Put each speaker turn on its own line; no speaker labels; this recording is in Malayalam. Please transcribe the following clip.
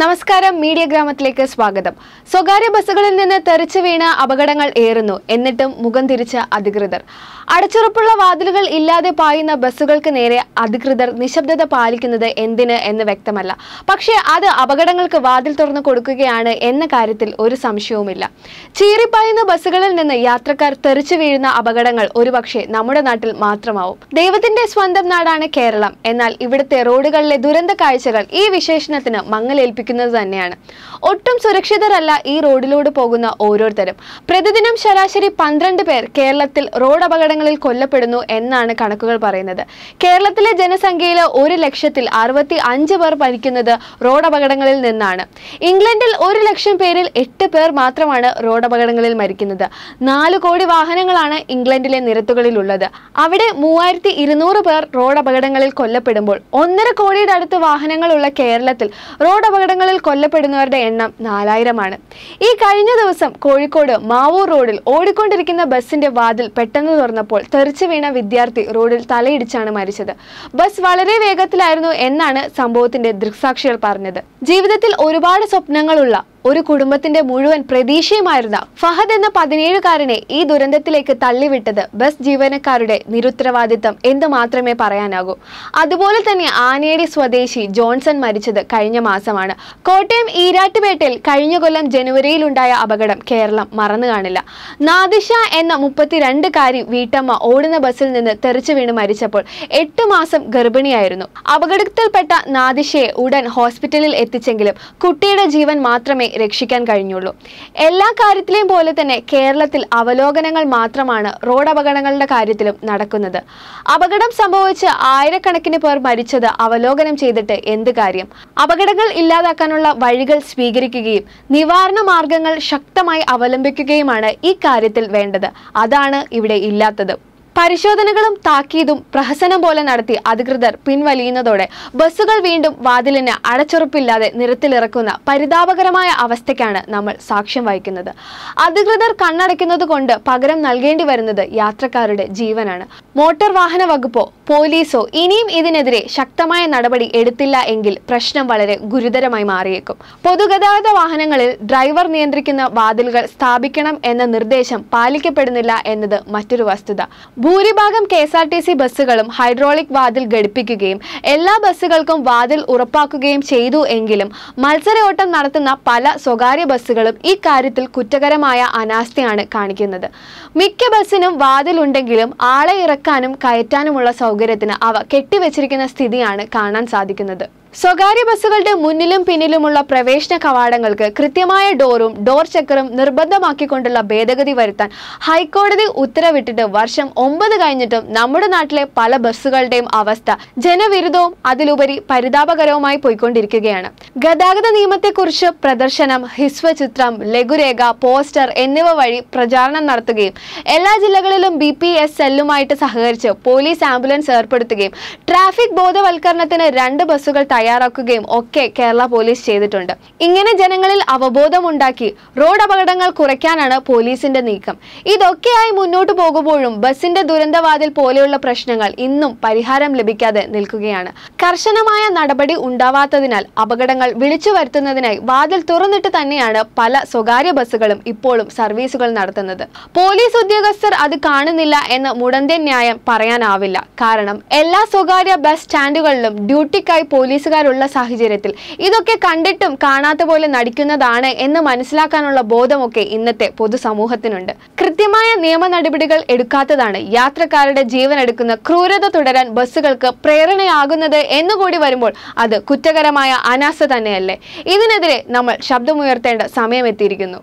നമസ്കാരം മീഡിയ ഗ്രാമത്തിലേക്ക് സ്വാഗതം. സ്വകാര്യ ബസ്സുകളിൽ നിന്ന് തെറിച്ചു വീണ അപകടങ്ങൾ ഏറുന്നു എന്നിട്ടും മുഖം തിരിച്ച അധികൃതർ. അടച്ചുറപ്പുള്ള വാതിലുകൾ ഇല്ലാതെ പായുന്ന ബസ്സുകൾക്ക് നേരെ അധികൃതർ നിശബ്ദത പാലിക്കുന്നത് എന്തിന് എന്ന് വ്യക്തമല്ല. പക്ഷേ അത് അപകടങ്ങൾക്ക് വാതിൽ തുറന്നു കൊടുക്കുകയാണ് എന്ന കാര്യത്തിൽ ഒരു സംശയവുമില്ല. ചീറിപ്പായുന്ന ബസ്സുകളിൽ നിന്ന് യാത്രക്കാർ തെറിച്ചു വീഴുന്ന അപകടങ്ങൾ ഒരുപക്ഷെ നമ്മുടെ നാട്ടിൽ മാത്രമാവും. ദൈവത്തിന്റെ സ്വന്തം നാടാണ് കേരളം. എന്നാൽ ഇവിടുത്തെ റോഡുകളിലെ ദുരന്ത കാഴ്ചകൾ ഈ വിശേഷണത്തിന് മങ്ങലേൽപ്പിക്കുന്നത് തന്നെയാണ്. ഒട്ടും സുരക്ഷിതരല്ല ഈ റോഡിലൂടെ പോകുന്ന ഓരോരുത്തരും. പ്രതിദിനം ശരാശരി പന്ത്രണ്ട് പേർ കേരളത്തിൽ റോഡ് അപകടങ്ങളിൽ കൊല്ലപ്പെടുന്നു എന്നാണ് കണക്കുകൾ പറയുന്നത്. കേരളത്തിലെ ജനസംഖ്യയിൽ ഒരു ലക്ഷത്തിൽ അറുപത്തി അഞ്ച് പേർ മരിക്കുന്നത് റോഡ് അപകടങ്ങളിൽ നിന്നാണ്. ഇംഗ്ലണ്ടിൽ ഒരു ലക്ഷം പേരിൽ എട്ട് പേർ മാത്രമാണ് റോഡ് അപകടങ്ങളിൽ മരിക്കുന്നത്. നാല് കോടി വാഹനങ്ങളാണ് ഇംഗ്ലണ്ടിലെ നിരത്തുകളിലുള്ളത്. അവിടെ മൂവായിരത്തി ഇരുന്നൂറ് പേർ റോഡ് അപകടങ്ങളിൽ കൊല്ലപ്പെടുമ്പോൾ ഒന്നര കോടിയുടെ അടുത്ത് വാഹനങ്ങളുള്ള കേരളത്തിൽ റോഡ് അപകടങ്ങളിൽ കൊല്ലപ്പെടുന്നവരുടെ എണ്ണം നാലായിരമാണ്. ഈ കഴിഞ്ഞ ദിവസം കോഴിക്കോട് മാവൂർ റോഡിൽ ഓടിക്കൊണ്ടിരിക്കുന്ന ബസിന്റെ വാതിൽ പെട്ടെന്ന് തുറന്നപ്പോൾ തെറിച്ചു വീണ വിദ്യാർത്ഥി റോഡിൽ തലയിടിച്ചാണ് മരിച്ചത്. ബസ് വളരെ വേഗത്തിലായിരുന്നു എന്നാണ് സംഭവത്തിന്റെ ദൃക്സാക്ഷികൾ പറഞ്ഞത്. ജീവിതത്തിൽ ഒരുപാട് സ്വപ്നങ്ങളുള്ള ഒരു കുടുംബത്തിന്റെ മുഴുവൻ പ്രതീക്ഷയുമായിരുന്ന ഫഹദ് എന്ന പതിനേഴുകാരനെ ഈ ദുരന്തത്തിലേക്ക് തള്ളിവിട്ടത് ബസ് ജീവനക്കാരുടെ നിരുത്തരവാദിത്തം എന്ന് മാത്രമേ പറയാനാകൂ. അതുപോലെ തന്നെ ആനേടി സ്വദേശി ജോൺസൺ മരിച്ചത് കഴിഞ്ഞ മാസമാണ്. കോട്ടയം ഈരാട്ടുപേട്ടയിൽ കഴിഞ്ഞ കൊല്ലം ജനുവരിയിലുണ്ടായ അപകടം കേരളം മറന്നു കാണില്ല. നാദിഷ എന്ന മുപ്പത്തിരണ്ടുകാരി വീട്ടമ്മ ഓടുന്ന ബസ്സിൽ നിന്ന് തെറിച്ചു വീണ് മരിച്ചപ്പോൾ എട്ട് മാസം ഗർഭിണിയായിരുന്നു. അപകടത്തിൽപ്പെട്ട നാദിഷയെ ഉടൻ ഹോസ്പിറ്റലിൽ എത്തിച്ചെങ്കിലും കുട്ടിയുടെ ജീവൻ മാത്രമേ രക്ഷിക്കാൻ കഴിഞ്ഞുള്ളൂ. എല്ലാ കാര്യത്തിലെയും പോലെ തന്നെ കേരളത്തിൽ അവലോകനങ്ങൾ മാത്രമാണ് റോഡ് അപകടങ്ങളുടെ കാര്യത്തിലും നടക്കുന്നത്. അപകടം സംഭവിച്ച് ആയിരക്കണക്കിന് പേർ മരിച്ചത് അവലോകനം ചെയ്തിട്ട് എന്ത് കാര്യം? അപകടങ്ങൾ ഇല്ലാതാക്കാനുള്ള വഴികൾ സ്വീകരിക്കുകയും നിവാരണ മാർഗങ്ങൾ ശക്തമായി അവലംബിക്കുകയുമാണ് ഈ കാര്യത്തിൽ വേണ്ടത്. അതാണ് ഇവിടെ ഇല്ലാത്തത്. പരിശോധനകളും താക്കീതും പ്രഹസനം പോലെ നടത്തി അധികൃതർ പിൻവലിയുന്നതോടെ ബസ്സുകൾ വീണ്ടും വാതിലിന് അടച്ചുറപ്പില്ലാതെ നിരത്തിലിറക്കുന്ന പരിതാപകരമായ അവസ്ഥയ്ക്കാണ് നമ്മൾ സാക്ഷ്യം വഹിക്കുന്നത്. അധികൃതർ കണ്ണടയ്ക്കുന്നത് കൊണ്ട് പകരം നൽകേണ്ടി വരുന്നത് യാത്രക്കാരുടെ ജീവനാണ്. മോട്ടോർ വാഹന വകുപ്പോ പോലീസോ ഇനിയും ഇതിനെതിരെ ശക്തമായ നടപടി എടുത്തില്ല എങ്കിൽ പ്രശ്നം വളരെ ഗുരുതരമായി മാറിയേക്കും. പൊതുഗതാഗത വാഹനങ്ങളിൽ ഡ്രൈവർ നിയന്ത്രിക്കുന്ന വാതിലുകൾ സ്ഥാപിക്കണം എന്ന നിർദ്ദേശം പാലിക്കപ്പെടുന്നില്ല എന്നത് മറ്റൊരു വസ്തുത. ഭൂരിഭാഗം K S R T C ബസ്സുകളും ഹൈഡ്രോളിക് വാതിൽ ഘടിപ്പിക്കുകയും എല്ലാ ബസ്സുകൾക്കും വാതിൽ ഉറപ്പാക്കുകയും ചെയ്തു എങ്കിലും മത്സരയോട്ടം നടത്തുന്ന പല സ്വകാര്യ ബസ്സുകളും ഈ കാര്യത്തിൽ കുറ്റകരമായ അനാസ്ഥയാണ് കാണിക്കുന്നത്. മിക്ക ബസ്സിനും വാതിലുണ്ടെങ്കിലും ആളെ ഇറക്കാനും കയറ്റാനുമുള്ള സൗകര്യത്തിന് അവ കെട്ടിവെച്ചിരിക്കുന്ന സ്ഥിതിയാണ് കാണാൻ സാധിക്കുന്നത്. സ്വകാര്യ ബസ്സുകളുടെ മുന്നിലും പിന്നിലുമുള്ള പ്രവേശന കവാടങ്ങൾക്ക് കൃത്യമായ ഡോറും ഡോർ ചെക്കറും നിർബന്ധമാക്കിക്കൊണ്ടുള്ള ഭേദഗതി വരുത്താൻ ഹൈക്കോടതി ഉത്തരവിട്ടിട്ട് വർഷം ഒമ്പത് കഴിഞ്ഞിട്ടും നമ്മുടെ നാട്ടിലെ പല ബസ്സുകളുടെയും അവസ്ഥ ജനവിരുദ്ധവും അതിലുപരി പരിതാപകരവുമായി പോയിക്കൊണ്ടിരിക്കുകയാണ്. ഗതാഗത നിയമത്തെക്കുറിച്ച് പ്രദർശനം ഹിസ്വ ചിത്രം ലഘുരേഖ പോസ്റ്റർ എന്നിവ വഴി പ്രചാരണം നടത്തുകയും എല്ലാ ജില്ലകളിലും ബി പി എസ് സെല്ലുമായിട്ട് സഹകരിച്ച് പോലീസ് ആംബുലൻസ് ഏർപ്പെടുത്തുകയും ട്രാഫിക് ബോധവൽക്കരണത്തിന് രണ്ട് ബസ്സുകൾ തയ്യാറാക്കുകയും ഒക്കെ കേരള പോലീസ് ചെയ്തിട്ടുണ്ട്. ഇങ്ങനെ ജനങ്ങളിൽ അവബോധമുണ്ടാക്കി റോഡ് അപകടങ്ങൾ കുറയ്ക്കാനാണ് പോലീസിന്റെ നീക്കം. ഇതൊക്കെയായി മുന്നോട്ട് പോകുമ്പോഴും ബസിന്റെ ദുരന്തവാതിൽ പോലെയുള്ള പ്രശ്നങ്ങൾ ഇന്നും പരിഹാരം ലഭിക്കാതെ നിൽക്കുകയാണ്. കർശനമായ നടപടി ഉണ്ടാവാത്തതിനാൽ അപകടങ്ങൾ വിളിച്ചു വരുത്തുന്നതിനായി വാതിൽ തുറന്നിട്ട് തന്നെയാണ് പല സ്വകാര്യ ബസ്സുകളും ഇപ്പോഴും സർവീസുകൾ നടത്തുന്നത്. പോലീസ് ഉദ്യോഗസ്ഥർ അത് കാണുന്നില്ല എന്ന് മുടന്തൻ ന്യായം പറയാനാവില്ല. കാരണം എല്ലാ സ്വകാര്യ ബസ് സ്റ്റാൻഡുകളിലും ഡ്യൂട്ടിക്കായി പോലീസുകാരുള്ള സാഹചര്യത്തിൽ. ഇതൊക്കെ കണ്ടിട്ടും കാണാത്ത പോലെ നടിക്കുന്നതാണ് എന്ന് മനസ്സിലാക്കാനുള്ള ബോധമൊക്കെ ഇന്നത്തെ പൊതുസമൂഹത്തിനുണ്ട്. കൃത്യമായ നിയമ നടപടികൾ എടുക്കാത്തതാണ് യാത്രക്കാരുടെ ജീവൻ എടുക്കുന്ന ക്രൂരത തുടരാൻ ബസ്സുകൾക്ക് പ്രേരണയാകുന്നത് എന്നുകൂടി വരുമ്പോൾ അത് കുറ്റകരമായ അനാസ്ഥ തന്നെയല്ലേ? ഇതിനെതിരെ നമ്മൾ ശബ്ദമുയർത്തേണ്ട സമയമെത്തിയിരിക്കുന്നു.